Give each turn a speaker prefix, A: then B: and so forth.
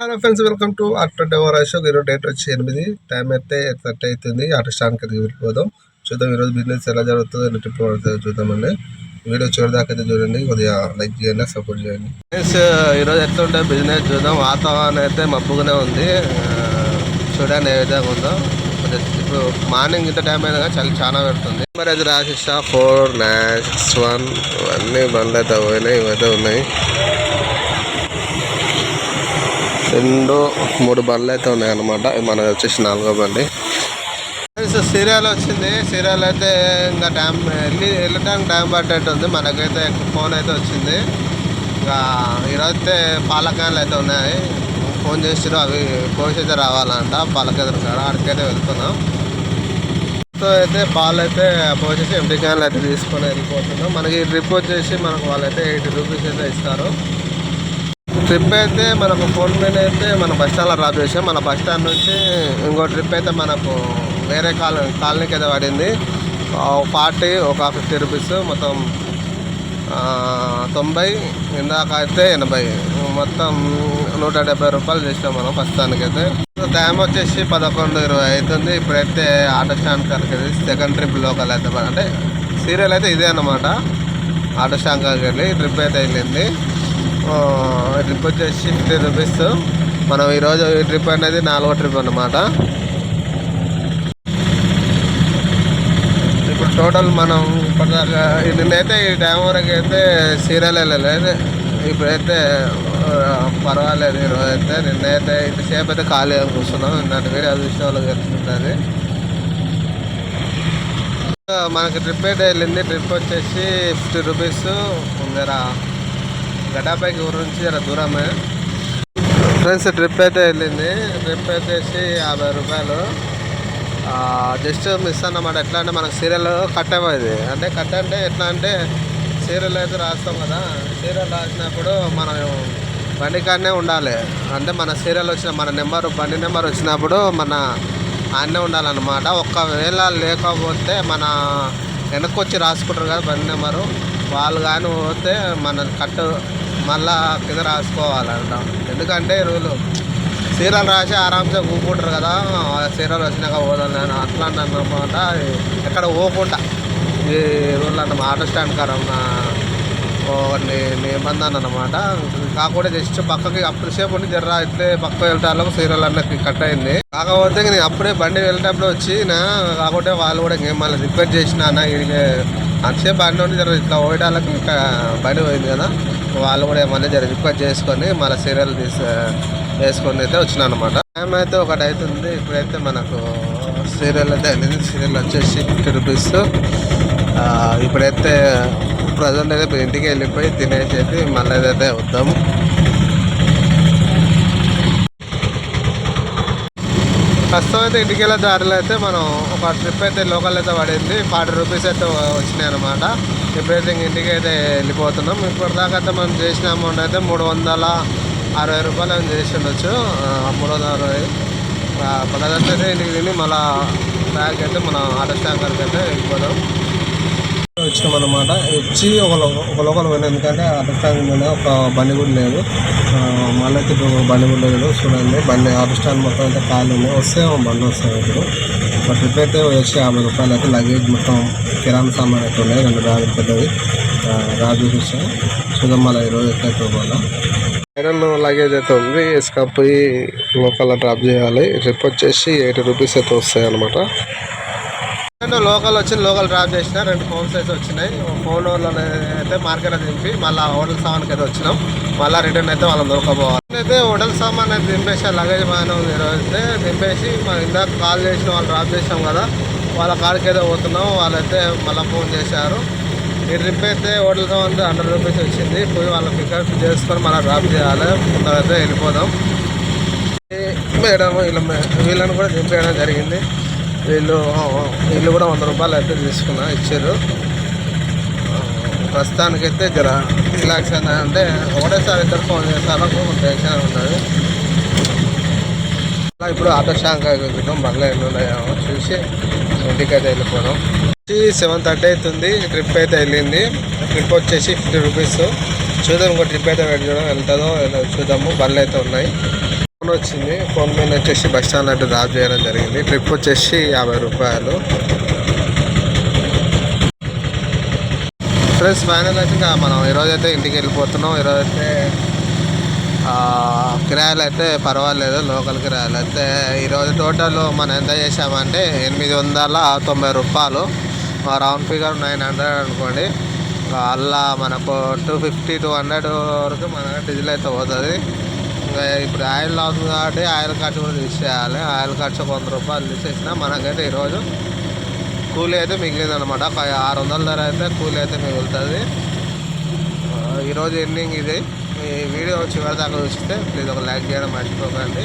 A: Hello friends welcome to auto driver Ashok. ఈరోజు date వచ్చి ఎనిమిది. టైం అయితే థర్టీ అవుతుంది ఆటో స్టాండ్కి అయితే వెళ్ళిపోదాం. చూద్దాం ఈరోజు బిజినెస్ ఎలా జరుగుతుందో ఎన్ని ట్రిప్ పడుతుందో చూద్దామండి. వీడియో చూడదాకా అయితే చూడండి. కొద్దిగా లైక్ చేయండి సపోర్ట్ చేయండి. బిజినెస్ ఈరోజు ఎట్లా ఉంటే బిజినెస్ చూద్దాం. వాతావరణం అయితే మబ్బుగానే ఉంది. ఆ, చూడండి ఏ విధంగా ఉందో. ఇప్పుడు మార్నింగ్ ఇంత టైం అయినా చలి చాలా పెడుతుంది. మరి అది రాసిస్తా. ఫోర్ నైన్ సిక్స్ వన్ అన్నీ బండ్లు అయితే పోయినాయి ఇవైతే ఉన్నాయి. రెండు మూడు బండ్లు అయితే ఉన్నాయి అనమాట మనది వచ్చేసి నాలుగో బండి. సీరియల్ వచ్చింది. సీరియల్ అయితే ఇంకా డ్యామ్ వెళ్ళి వెళ్ళటానికి డ్యామ్ పట్టేట్టు ఉంది. మనకైతే ఫోన్ అయితే వచ్చింది. ఇంకా ఈరోజు అయితే పాలకాయలు అయితే ఉన్నాయి. ఫోన్ చేసిరు అవి కోసి అయితే రావాలంట. పాలకేదర కాడ అక్కడికైతే వెళ్తున్నాం. సో అయితే పాలు అయితే పోసేసి ఎంటీ క్యాన్లు అయితే తీసుకొని వెళ్ళిపోతున్నాం. మనకి ట్రిప్ వచ్చేసి మనకు వాళ్ళైతే ఎయిటీ రూపీస్ అయితే ఇస్తారు. ట్రిప్ అయితే మనకు ఫోన్ మీద అయితే మన బస్ స్టాండ్లో డ్రాప్ చేసాం. మన బస్ స్టాండ్ నుంచి ఇంకో ట్రిప్ అయితే మనకు వేరే కాల కాలనీకి అయితే పడింది. ఫార్టీ ఒక ఫిఫ్టీ రూపీస్ మొత్తం తొంభై ఇందాక అయితే ఎనభై. మొత్తం నూట డెబ్బై రూపాయలు చేసినాం మనం ప్రస్తుతానికి అయితే. టైం వచ్చేసి పదకొండు ఇరవై అవుతుంది ఇప్పుడైతే ఆటో స్టాండ్ కాడికి సెకండ్ ట్రిప్ లోకల్ అయితే అంటే సీరియల్ అయితే ఇదే అన్నమాట. ఆటో స్టాండ్ కాడికి వెళ్ళి ట్రిప్ అయితే వెళ్ళింది. ట్రిప్ వచ్చేసి ఫిఫ్టీ రూపీస్. మనం ఈరోజు ఈ ట్రిప్ అనేది నాలుగో ట్రిప్ అన్నమాట. ఇప్పుడు టోటల్ మనం ఇప్పటిదాకా నిన్నైతే ఈ టైం వరకు అయితే సీరియల్ వెళ్ళలేదు ఇప్పుడైతే పర్వాలేదు. ఈరోజు అయితే నిన్నైతే ఇంతసేపు అయితే ఖాళీగా కూర్చున్నాం. నిన్నటి వీడియో చూసిన వాళ్ళకి తెలుసుకుంటుంది మనకి ట్రిప్ అయితే వెళ్ళింది. ట్రిప్ వచ్చేసి ఫిఫ్టీ రూపీస్ జర గడ్డాపైకి ఊరు నుంచి జర దూరమే. ఫ్రెండ్స్ ట్రిప్ అయితే వెళ్ళింది. ట్రిప్ వచ్చేసి యాభై రూపాయలు. జస్ట్ మిస్ అన్నమాట. ఎట్లా అంటే మనకు సీరియల్ కట్ అవ్వదు అంటే కట్ అంటే ఎట్లా అంటే సీరియల్ అయితే రాస్తాం కదా. సీరియల్ రాసినప్పుడు మనం బండి కాడనే ఉండాలి. అంటే మన సీరియల్ వచ్చిన మన నెంబర్ బండి నెంబర్ వచ్చినప్పుడు మన ఆడనే ఉండాలన్నమాట. ఒక్కవేళ లేకపోతే మన వెనక్కి వచ్చి రాసుకుంటారు కదా బండి నెంబరు వాళ్ళు కానీ పోతే మన కట్టు మళ్ళా కింద రాసుకోవాలంట. ఎందుకంటే రూలు చీరలు రాసి ఆరామ్సే కూకుంటారు కదా చీరలు వచ్చినాక పోదాం నేను అట్లా అన్నమాట ఎక్కడ పోకుండా. ఈ రూల్ అన్న ఆటో స్టాండ్ కాడ నిబంధన అనమాట కాకుండా జస్ట్ పక్కకి అప్పుడు సేపు ఉండి జర్రా ఇట్లే పక్క వెళ్ళటాలకు సీరియల్ అన్నకి కట్ అయింది. కాకపోతే నేను అప్పుడే బండి వెళ్ళేటప్పుడు వచ్చి నా కాకుంటే వాళ్ళు కూడా ఇంకేం మళ్ళీ రిక్వెస్ట్ చేసిన అన్న అంతసేపు బండి ఉండి జర ఇట్లా పోయడానికి ఇంకా బండి పోయింది కదా వాళ్ళు కూడా ఏమన్నా జర రిక్వెస్ట్ చేసుకొని మళ్ళీ సీరియల్ తీసి వేసుకొని అయితే వచ్చిన అనమాట టైం అయితే ఒకటి అవుతుంది ఇప్పుడైతే మనకు సీరియల్ అయితే వెళ్ళింది సీరియల్ వచ్చేసి ఫిఫ్టీ రూపీస్. ఇప్పుడైతే ప్రజెంట్ అయితే ఇంటికి వెళ్ళిపోయి తినేసి అయితే మళ్ళీ అయితే వద్దాము ప్రస్తుతం అయితే ఇంటికి వెళ్ళే దారిలో అయితే మనం ఒక ట్రిప్ అయితే లోకల్ అయితే పడింది. ఫార్టీ రూపీస్ అయితే వచ్చినాయి అనమాట ఇప్పుడైతే ఇంటికి అయితే వెళ్ళిపోతున్నాం. ఇప్పటిదాకా అయితే మనం చేసిన అమౌంట్ అయితే మూడు వందల అరవై రూపాయలు ఏమో చేసి ఉండొచ్చు. మూడు వందల అరవై. ప్రజెంట్ అయితే ఇంటికి తిని మళ్ళీ బ్యాగ్ అయితే మనం ఆటో స్టాంకర్కి అయితే వెళ్ళిపోదాం. వచ్చినాం అనమాట వచ్చి ఒక ఒక లోకల్ పోయినా ఎందుకంటే ఆటో స్టాండ్ మీద ఒక బండి కూడా లేదు. మళ్ళీ అయితే ఇప్పుడు బండి కూడా లేదు చూడండి. బండి ఆటో స్టాండ్ మొత్తం అయితే ఖాళీ ఉన్నాయి వస్తే బండి వస్తాయి ఇప్పుడు. ఒక ట్రిప్ అయితే వచ్చి యాభై రూపాయలు అయితే లగేజ్ మొత్తం కిరాణా సామాన్ అయితే ఉన్నాయి. రెండు బ్యాగులు పెద్దవి. రాజు చూసాం. చూద్దాం మళ్ళీ ఈరోజు ఎట్లయితే మళ్ళీ ఐరన్ లగేజ్ అయితే ఉంది. ఇసుకపోయి లోకల్ డ్రాప్ చేయాలి. ట్రిప్ వచ్చేసి ఎయిటీ రూపీస్ అయితే వస్తాయి అనమాట రెండు లోకల్ వచ్చి లోకల్ డ్రాప్ చేసిన రెండు ఫోన్స్ అయితే వచ్చినాయి. ఫోన్ వాళ్ళని అయితే మార్కెట్ దింపి మళ్ళీ హోటల్ సామాన్కి అయితే వచ్చినాం. మళ్ళీ రిటర్న్ అయితే వాళ్ళని దొరకపోవాలి. అయితే హోటల్ సామాన్ అయితే దింపేసి లగేజ్ బాగానే ఉంది అయితే దింపేసి మనం ఇందాక కాల్ చేసిన వాళ్ళు డ్రాప్ చేసాం కదా వాళ్ళ కాడికి అయితే పోతున్నాం. వాళ్ళైతే మళ్ళీ ఫోన్ చేశారు. ఈ ట్రిప్ అయితే హోటల్ సామాన్ హండ్రెడ్ రూపీస్ వచ్చింది. పోయి వాళ్ళ పికప్ చేసుకొని మళ్ళీ డ్రాప్ చేయాలి. అయితే వెళ్ళిపోదాం. మేడం వీళ్ళ వీళ్ళని కూడా దింపేయడం జరిగింది. వీళ్ళు వీళ్ళు కూడా వంద రూపాయలు అయితే తీసుకున్నా ఇచ్చారు. ప్రస్తుతానికైతే జర రిలాక్స్ అయినా అంటే ఒకటేసారి ఇద్దరు ఫోన్ చేస్తాను టెన్షన్ ఉన్నది. అలా ఇప్పుడు ఆటో స్టాండ్ ఎక్కుతాం బండ్లు ఎన్ని ఉన్నాయో చూసి ఇంటికి అయితే వెళ్ళిపోదాం సెవెన్ థర్టీ అవుతుంది ట్రిప్ అయితే వెళ్ళింది. ట్రిప్ వచ్చేసి ఫిఫ్టీ రూపీస్. చూద్దాం ఇంకో ట్రిప్ అయితే వెళ్ళడం వెళ్తుందో చూద్దాము బండ్లు అయితే ఉన్నాయి. వచ్చింది. ఫోన్ మీద వచ్చేసి బస్ స్టాండ్ అంటే డ్రాప్ చేయడం జరిగింది. ట్రిప్ వచ్చేసి యాభై రూపాయలు. ఫ్రెండ్స్ ఫైనల్ అయితే ఇంకా మనం ఈరోజు అయితే ఇంటికి వెళ్ళిపోతున్నాం. ఈరోజు అయితే కిరాయలు అయితే పర్వాలేదు లోకల్ కిరాయలు అయితే. ఈరోజు టోటల్ మనం ఎంత చేసామంటే ఎనిమిది వందల తొంభై రూపాయలు. రౌండ్ ఫిగర్ నైన్ హండ్రెడ్ అనుకోండి. అలా మనకు టూ ఫిఫ్టీ టూ హండ్రెడ్ వరకు మన డీజిల్ అయితే పోతుంది. ఇప్పుడు ఆయిల్ అవుతుంది కాబట్టి ఆయిల్ ఖర్చు కూడా తీసేయాలి ఆయిల్ ఖర్చు వంద రూపాయలు తీసేసినా మనకైతే ఈరోజు కూలీ అయితే మిగిలింది అనమాట ఆరు వందల ధర అయితే కూలీ అయితే మిగులుతుంది. ఈరోజు ఎండింగ్ ఇది. ఈ వీడియో చివరి దాకా చూస్తే ప్లీజ్ ఒక లైక్ చేయడం మర్చిపోకండి.